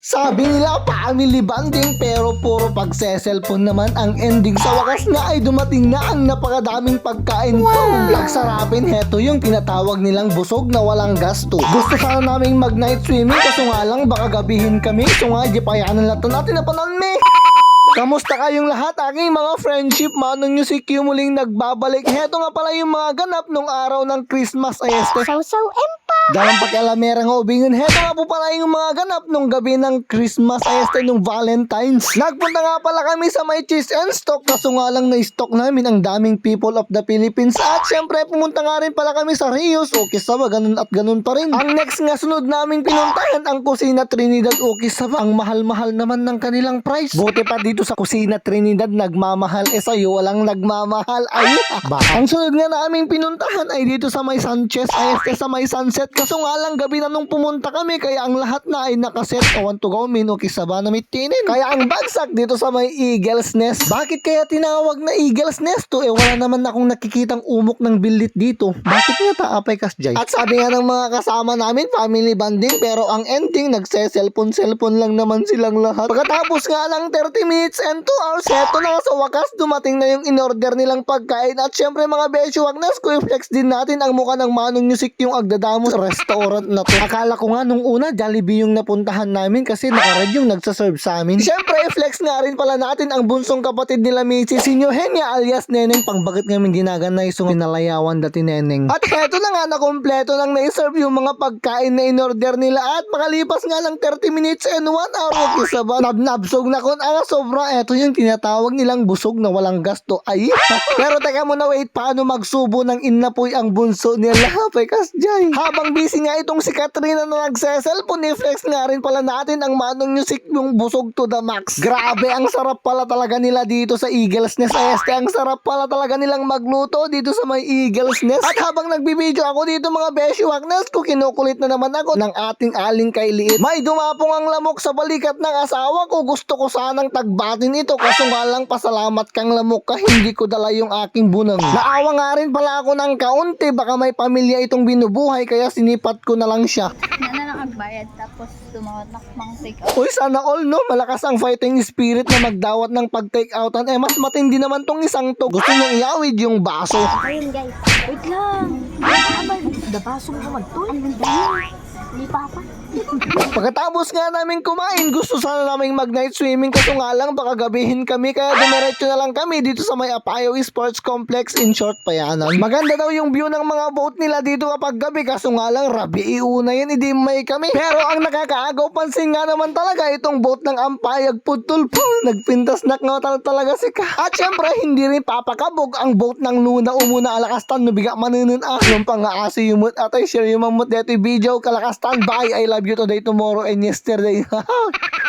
Sabi nila family bonding pero puro pagse-cellphone naman ang ending sa wakas na ay dumating na ang napakadaming pagkain wow. Nagsarapin heto yung tinatawag nilang busog na walang gasto Gusto sana naming mag night swimming kaso nga lang baka gabihin kami So nga di payanan natin natin na panalme Kamusta kayong lahat? Aking mga friendship, manong nyo si Q muling nagbabalik. Heto nga pala yung mga ganap nung araw ng Christmas ay este. Sausaw Empa. Dalang pakialamera nga ubingan. Heto nga po pala yung mga ganap nung gabi ng Christmas ay este nung Valentine's. Nagpunta nga pala kami sa may cheese and stock kaso nga lang na-stock namin ang daming people of the Philippines. At syempre pumunta nga rin pala kami sa Rios. O Kisaba, ganun at ganun pa rin. Ang next nga sunod naming pinuntahan ang Kusina Trinidad o Kisaba. Ang mahal-mahal naman ng kanilang price. Buti pa dito sa Kusina Trinidad nagmamahal. Eh sa'yo walang nagmamahal. Ay? Ang sunod nga naming pinuntahan ay dito sa may Sanchez. Ay, este sa may sunset. Kaso nga lang gabi na nung pumunta kami kaya ang lahat na ay nakaset. Kawan to gawin o kisaba na mitinin. Kaya ang bagsak dito sa may Eagle's Nest. Bakit kaya tinawag na Eagle's Nest to? Eh wala naman akong nakikitang umok ng bilit dito. Bakit nga taapay kasjay? At sabi nga ng mga kasama namin, family bonding. Pero ang ending, nagse-cellphone-cellphone lang naman silang lahat. Pagkatapos nga lang 30 minutes and 2 hours, eto na sa wakas, dumating na yung in-order nilang pagkain. At syempre mga besyo, wag na flex din natin ang mukha ng Manong Music yung Agdadamos restaurant na to. Akala ko nga nung una, Jollibee yung napuntahan namin kasi nakared yung nagsaserve sa amin. Syempre, flex nga rin pala natin ang bunsong kapatid nila Missy, si Henya alias Neneng, pang bakit ngayon ginaganay isong pinalayawan dati Neneng. At heto na nga na kompleto nang na-serve yung mga pagkain na in-order nila. At makalipas nga lang 30 minutes and 1 hour okay saba nabnabsog na kun ang sobra. Eto yung tinatawag nilang busog na walang gasto. Ay pero teka muna wait. Paano magsubo ng innapoy ang bunso nila? Hapay kasjay habang busy nga itong si Katrina na nagse-cellphone. I-flex nga rin pala natin ang manong music yung busog to the max. Grabe ang sarap pala talaga nila dito sa Eagles Nest. Este ang sarap pala talaga nilang magluto dito sa may Eagles Nest. At habang nagbibideo ako dito mga beshi wagnas ko kinukulit na naman ako ng ating aling kay liit. May dumapong ang lamok sa balikat ng asawa ko. Gusto ko sanang tagbatin ito. Kaso nga lang pasalamat kang lamok ka. Hindi ko dala yung aking bunang. Naawa nga rin pala ako ng kaunti. Baka may pamilya itong binubuhay kaya sinipat ko na lang siya Na na nakagbayad tapos tumawat na mang take out. Uy, sana all, no? Malakas ang fighting spirit na magdawat ng pag-take outan. Eh, mas matindi naman tong isang to. Gusto niyang iawid yung baso. Ayun guys. Wait lang. Abay, dabaso mo naman to. Ano ba Hindi pa pa. Pagkatapos nga namin kumain, gusto sana naming mag-night swimming kaso nga lang baka gabihin kami kaya dumiretso na lang kami dito sa may Apayo Sports Complex in short payanan. Maganda daw yung view ng mga boat nila dito kapag gabi kaso nga lang rabi iuna yan, hindi may kami. Pero ang nakakaagaw pansin nga naman talaga itong boat ng Ampayag Putol Nagpintas na nga tal- talaga si Ka. At syempre hindi rin papakabog ang boat ng Luna umuna alakastan nubiga manunun ah. Yung pang-aasi yung mood at ay share yung mamut dito video kalakastan. Bye! I love you today, tomorrow, and yesterday.